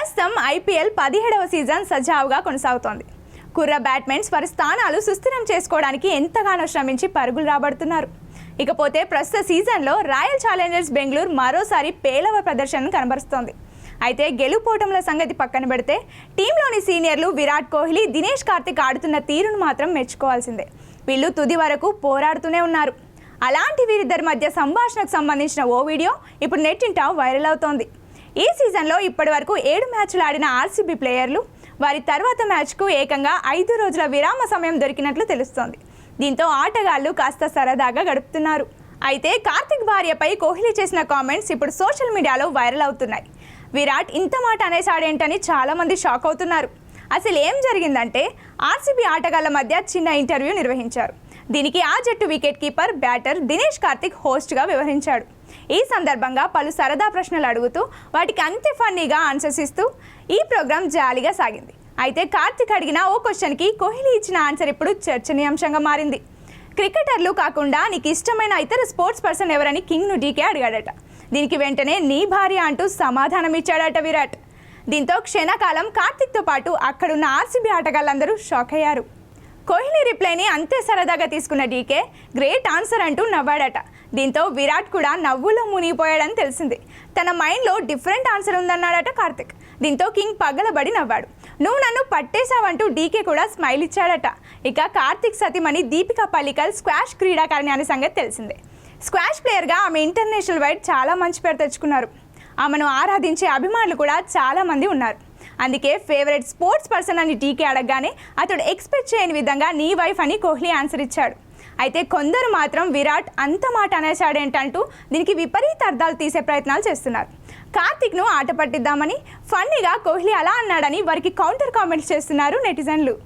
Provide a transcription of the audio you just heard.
ప్రస్తుతం ఐపీఎల్ పదిహేడవ సీజన్ సజావుగా కొనసాగుతోంది. కుర్ర బ్యాట్మెన్స్ వారి స్థానాలు సుస్థిరం చేసుకోవడానికి ఎంతగానో శ్రమించి పరుగులు రాబడుతున్నారు. ఇకపోతే ప్రస్తుత సీజన్లో రాయల్ ఛాలెంజర్స్ బెంగళూరు మరోసారి పేలవ ప్రదర్శనను కనబరుస్తోంది. అయితే గెలుపోటముల సంగతి పక్కన పెడితే టీంలోని సీనియర్లు విరాట్ కోహ్లీ దినేష్ కార్తిక్ ఆడుతున్న తీరును మాత్రం మెచ్చుకోవాల్సిందే. వీళ్ళు తుది వరకు పోరాడుతూనే ఉన్నారు. అలాంటి వీరిద్దరి మధ్య సంభాషణకు సంబంధించిన ఓ వీడియో ఇప్పుడు నెట్టింటా వైరల్ అవుతోంది. ఈ సీజన్లో ఇప్పటి వరకు ఏడు మ్యాచ్లు ఆడిన ఆర్సీబీ ప్లేయర్లు వారి తర్వాత మ్యాచ్కు ఏకంగా ఐదు రోజుల విరామ సమయం దొరికినట్లు తెలుస్తోంది. దీంతో ఆటగాళ్ళు కాస్త సరదాగా గడుపుతున్నారు. అయితే కార్తిక్ భార్యపై కోహ్లీ చేసిన కామెంట్స్ ఇప్పుడు సోషల్ మీడియాలో వైరల్ అవుతున్నాయి. విరాట్ ఇంత మాట అనేసాడేంటని చాలామంది షాక్ అవుతున్నారు. అసలు ఏం జరిగిందంటే ఆర్సీబీ ఆటగాళ్ళ మధ్య చిన్న ఇంటర్వ్యూ నిర్వహించారు. దీనికి ఆ జట్టు wicket keeper batter Dinesh Karthik హోస్ట్గా వ్యవహరించాడు. ఈ సందర్భంగా పలు సరదా ప్రశ్నలు అడుగుతూ వాటికి అంతే ఫన్నీగా ఆన్సర్స్ ఇస్తూ ఈ ప్రోగ్రాం జాలీగా సాగింది. అయితే కార్తిక్ అడిగిన ఓ క్వశ్చన్కి కోహ్లీ ఇచ్చిన ఆన్సర్ ఇప్పుడు చర్చనీయాంశంగా మారింది. క్రికెటర్లు కాకుండా నీకు ఇష్టమైన ఇతర స్పోర్ట్స్ పర్సన్ ఎవరని కింగ్ను డీకే అడిగాడట. దీనికి వెంటనే నీ భార్య అంటూ సమాధానం ఇచ్చాడట విరాట్. దీంతో క్షణకాలం కార్తిక్తో పాటు అక్కడున్న ఆర్సీబీ ఆటగాళ్ళందరూ షాక్ అయ్యారు. కోహ్లీ రిప్లైని అంతే సరదాగా తీసుకున్న డీకే గ్రేట్ ఆన్సర్ అంటూ నవ్వాడట. దీంతో విరాట్ కూడా నవ్వులో మునిగిపోయాడని తెలిసింది. తన మైండ్లో డిఫరెంట్ ఆన్సర్ ఉందన్నాడట కార్తిక్. దీంతో కింగ్ పగలబడి నవ్వాడు. నువ్వు నన్ను పట్టేశావంటూ డీకే కూడా స్మైల్ ఇచ్చాడట. ఇక కార్తిక్ సతీమణి దీపికా పల్లికల్ స్క్వాష్ క్రీడాకారిణి అనే సంగతి తెలిసిందే. స్క్వాష్ ప్లేయర్గా ఆమె ఇంటర్నేషనల్ వైడ్ చాలా మంచి పేరు తెచ్చుకున్నారు. ఆమెను ఆరాధించే అభిమానులు కూడా చాలామంది ఉన్నారు. అందుకే ఫేవరెట్ స్పోర్ట్స్ పర్సన్ అని టీకే అడగగానే అతడు ఎక్స్పెక్ట్ చేయని విధంగా నీ వైఫ్ అని కోహ్లీ ఆన్సర్ ఇచ్చాడు. అయితే కొందరు మాత్రం విరాట్ అంత మాట అనేశాడేంటంటూ దీనికి విపరీత అర్థాలు తీసే ప్రయత్నాలు చేస్తున్నారు. కార్తిక్ను ఆట పట్టిద్దామని ఫన్నీగా కోహ్లీ అలా అన్నాడని వారికి కౌంటర్ కామెంట్స్ చేస్తున్నారు నెటిజన్లు.